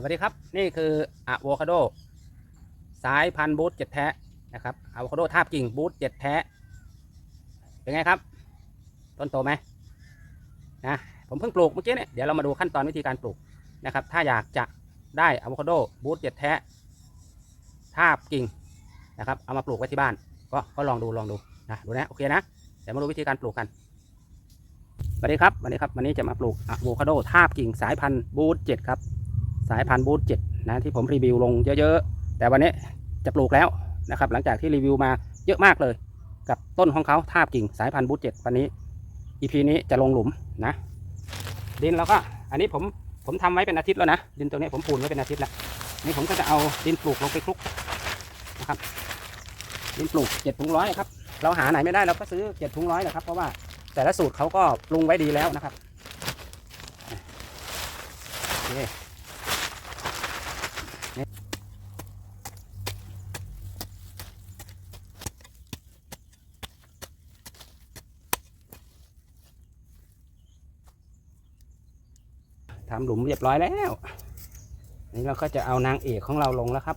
สวัสดีครับ นี่คืออะโวคาโดสายพันธุ์บูทเจ็ดแท้นะครับอะโวคาโดทาบกิ่งบูทเจ็ดแท้ เป็นไงครับ ต้นโตไหมนะผมเพิ่งปลูกเมื่อกี้เนี่ยเดี๋ยวเรามาดูขั้นตอนวิธีการปลูกนะครับ ถ้าอยากจะได้อะโวคาโดบูทเจ็ดแท้ทาบกิ่งนะครับ เอามาปลูกไว้ที่บ้าน ก็ก็ลองดูลองดูนะดูนะโอเคนะเดี๋ยวมาดูวิธีการปลูกกันสวัสดีครับวันนี้ครับวันนี้จะมาปลูกอะโวคาโดทาบกิ่งสายพันธุ์บูทเจ็ดครับ สายพันธุ์บูทเจ็ดนะที่ผมรีวิวลงเยอะๆ แต่วันนี้จะปลูกแล้วนะครับหลังจากที่รีวิวมาเยอะมากเลย กับต้นของเขาทาบกิ่งสายพันธุ์บูทเจ็ดวันนี้ EP นี้จะลงหลุมนะ ดินเราก็อันนี้ผมผมทำไว้เป็นอาทิตย์แล้วนะ ดินตรงนี้ผมปูนไว้เป็นอาทิตย์แล้วนี่ผมก็จะเอาดินปลูกลงไปคลุกนะครับดินปลูกเจ็ดถุงร้อยครับเราหาไหนไม่ได้เราก็ซื้อเจ็ดถุงร้อยนะครับเพราะว่าแต่ละสูตรเขาก็ปรุงไว้ดีแล้วนะครับโอเค ทำหลุมเรียบร้อยแล้วนี่เราก็จะเอานางเอกของเราลงแล้วครับ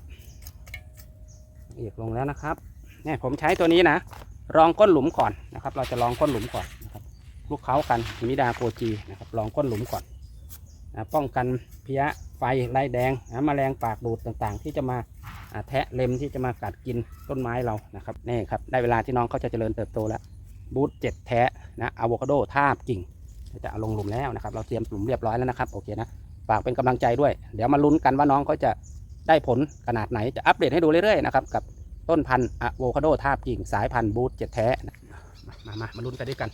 เอกลงแล้วนะครับเนี่ยผมใช้ตัวนี้นะรองก้นหลุมก่อนนะครับ เราจะรองก้นหลุมก่อนนะครับลูกเขากันมิดาโกจีนะครับรองก้นหลุมก่อนนะป้องกันเพี้ยไฟลายแดงนะแมลงปากดูดต่างๆ ที่จะมาแทะเล็มที่จะมากัดกินต้นไม้เรานะครับนี่ครับได้เวลาที่น้องเขาจะเจริญเติบโตแล้วบูทเจ็ดแท้นะอะโวคาโดทาบกิ่ง จะเอาลงหลุมแล้วนะครับ เราเตรียมหลุมเรียบร้อยแล้วนะครับโอเคนะฝากเป็นกำลังใจด้วย เดี๋ยวมาลุ้นกันว่าน้องเขาจะได้ผลขนาดไหนจะอัปเดตให้ดูเรื่อยๆนะครับกับต้นพันธุ์อะโวคาโดทาบกิ่งสายพันธุ์บูทเจ็ดแท้นะมามามามาลุ้นกันด้วยกัน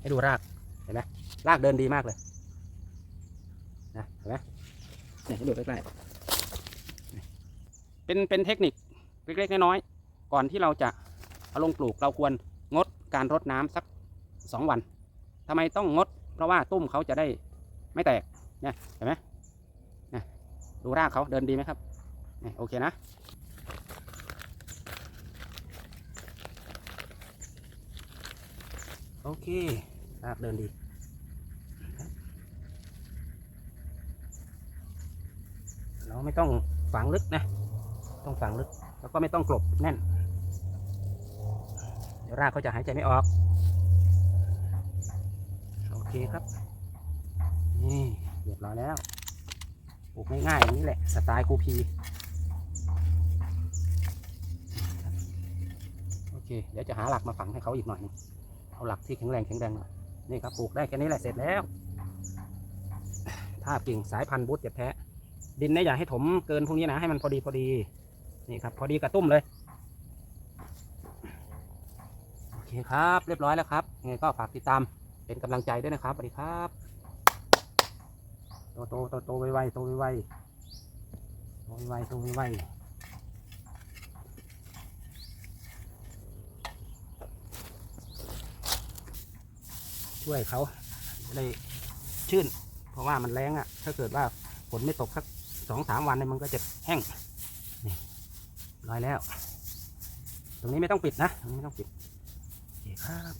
ให้ดูราก เห็นไหมรากเดินดีมากเลย นะเห็นไหมเนี่ยให้ดูใกล้ๆเป็นเป็นเทคนิคเล็กๆน้อยๆก่อนที่เราจะเอาลงปลูกเราควรงดการรดน้ำสักสองวันทำไมต้องงด เพราะว่าตุ้มเขาจะได้ไม่แตกเนี่ยเห็นไหมเนี่ยดูรากเขาเดินดีไหมครับเนี่ยโอเคนะโอเครากเดินดี เราไม่ต้องฝังลึกนะ ต้องฝังลึก แล้วก็ไม่ต้องกลบแน่น เดี๋ยวรากเขาจะหายใจไม่ออก โอเคครับ นี่เรียบร้อยแล้วปลูกง่ายๆอย่างนี้แหละ สไตล์ครูพี โอเค เดี๋ยวจะหาหลักมาฝังให้เขาอีกหน่อยนึงเอาหลักที่แข็งแรงแข็งแรงหน่อย นี่ครับปลูกได้แค่นี้แหละเสร็จแล้ว ถ้ากิ่งสายพันธุ์บูทเจ็บแท้ ดินเนี่ยอย่าให้ถมเกินพวกนี้นะให้มันพอดีพอดีนี่ครับ พอดีกับตุ้มเลยโอเคครับ เรียบร้อยแล้วครับยังไงก็ฝากติดตามเป็นกำลังใจด้วยนะครับสวัสดีครับโตโตโตโตไวๆโตไวๆโตไวๆโตไวๆช่วยเขาได้ชื่น เพราะว่ามันแรงอะ่ะ ถ้าเกิดว่า นไม่ตกสักสองสามวันเนี่ยมันก็จะแห้งนี่ลอยแล้ว ตรงนี้ไม่ต้องปิดนะตรงนี้ไม่ต้องปิดโอเคครับ